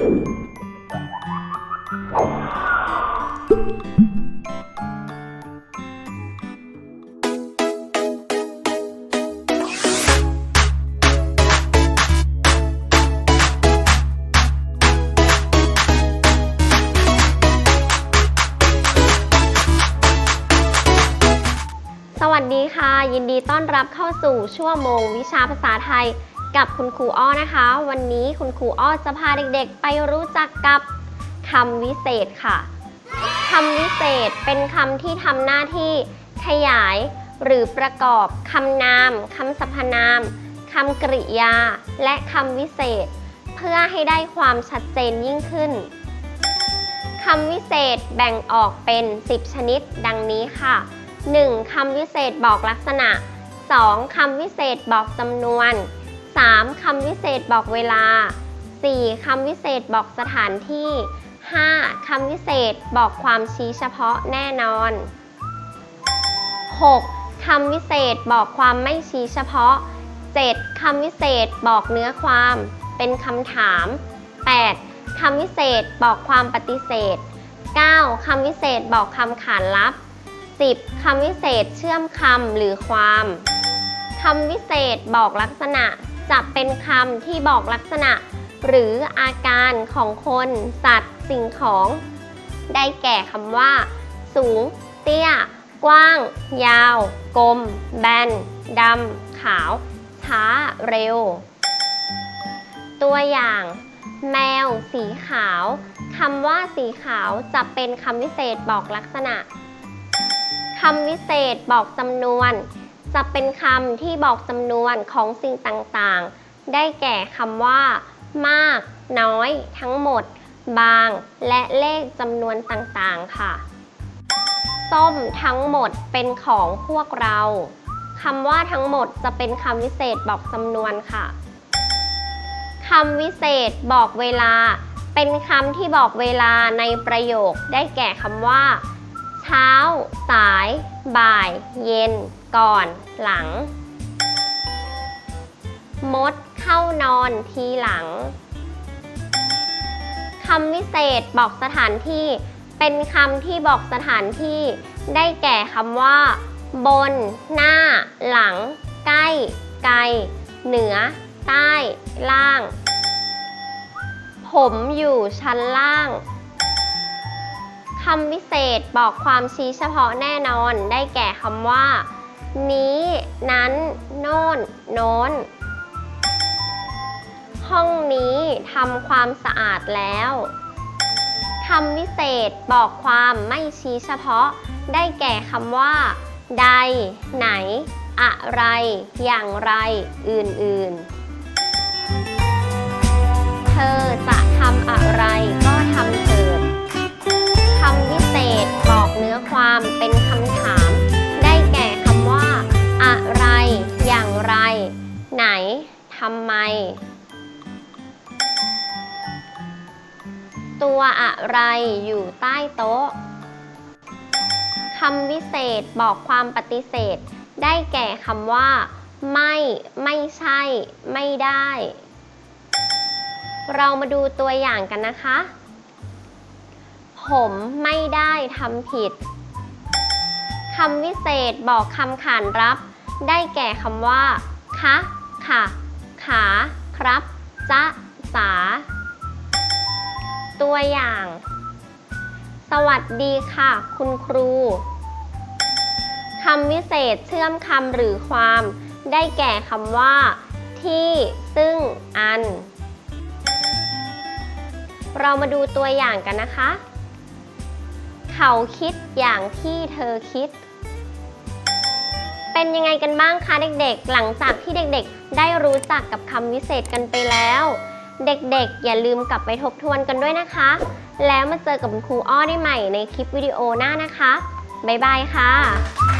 สวัสดีค่ะ ยินดีต้อนรับเข้าสู่ชั่วโมงวิชาภาษาไทย กับคุณครูอ้อนะคะ วันนี้คุณครูอ้อจะพาเด็กๆ ไปรู้จักกับคำวิเศษค่ะคำวิเศษเป็นคำที่ทำหน้าที่ขยาย หรือประกอบคำนามคำสรรพนามคำกริยา และคำวิเศษ เพื่อให้ได้ความชัดเจนยิ่งขึ้นคำวิเศษแบ่งออกเป็น 10 ชนิดดังนี้ค่ะ 1. คำวิเศษบอกลักษณะ 2. คำวิเศษบอกจำนวน 3. คำวิเศษบอกเวลา 4. คำวิเศษบอกสถานที่ 5. คำวิเศษบอกความชี้เฉพาะแน่นอน 6. คำวิเศษบอกความไม่ชี้เฉพาะ 7. คำวิเศษบอกเนื้อความ เป็นคำถาม 8. คำวิเศษบอกความปฏิเสธ 9. คำวิเศษบอกคำขานลับ 10. คำวิเศษเชื่อมคำหรือความคำวิเศษบอกลักษณะ จะเป็นคำที่บอกลักษณะ หรืออาการของคน สัตว์ สิ่งของ ได้แก่คำว่า สูง เตี้ย กว้าง ยาว กลม แบนดำขาว ช้า เร็ว ตัวอย่าง แมว สีขาวคำว่าสีขาวจะเป็นคำวิเศษบอกลักษณะคำวิเศษบอกจำนวน จะเป็นคำที่บอกจำนวนของสิ่งต่างๆ ได้แก่คำว่า มาก น้อย ทั้งหมด บาง และเลขจำนวนต่างๆ ค่ะ ส้มทั้งหมดเป็นของพวกเราคำว่าทั้งหมดจะเป็นคำวิเศษบอกจำนวนค่ะคำวิเศษบอกเวลา เป็นคำที่บอกเวลาในประโยคได้แก่คำว่า เช้า สาย บ่าย เย็น ก่อนหลัง มดเข้านอนทีหลังคำวิเศษบอกสถานที่ เป็นคำที่บอกสถานที่ ได้แก่คำว่า บน หน้า หลัง ใกล้ ไกล เหนือ ใต้ ล่าง ผมอยู่ชั้นล่างคำวิเศษบอกความชี้เฉพาะแน่นอนได้แก่คำว่า นี้ นั้น โน่น โน้น ห้องนี้ทำความสะอาดแล้วคำวิเศษบอกความไม่ชี้เฉพาะ ได้แก่คำว่า ใด ไหน อะไร อย่างไร อื่นๆ เธอจะทำอะไรก็ทำเถิดคำวิเศษบอกเนื้อความเป็นคำถาม ตัวอะไรอยู่ใต้โต๊ะคำวิเศษบอกความปฏิเสธ ได้แก่คำว่า ไม่ ไม่ใช่ ไม่ได้ เรามาดูตัวอย่างกันนะคะ ผมไม่ได้ทำผิดคำวิเศษบอกคำขานรับ ได้แก่คำว่า คะ ค่ะ ขาครับจะสา ตัวอย่าง สวัสดีค่ะ คุณครู คำวิเศษเชื่อมคำหรือความ ได้แก่คำว่า ที่ ซึ่ง อัน เรามาดูตัวอย่างกันนะคะ เขาคิดอย่างที่เธอคิด เป็นยังไงกันบ้างคะเด็กๆ หลังจากที่เด็กๆ ได้รู้จักกับคำวิเศษกันไปแล้ว เด็กๆ อย่าลืมกลับไปทบทวนกันด้วยนะคะ แล้วมาเจอกับคุณครูอ้อได้ใหม่ในคลิปวิดีโอหน้านะคะ บ๊ายบายค่ะ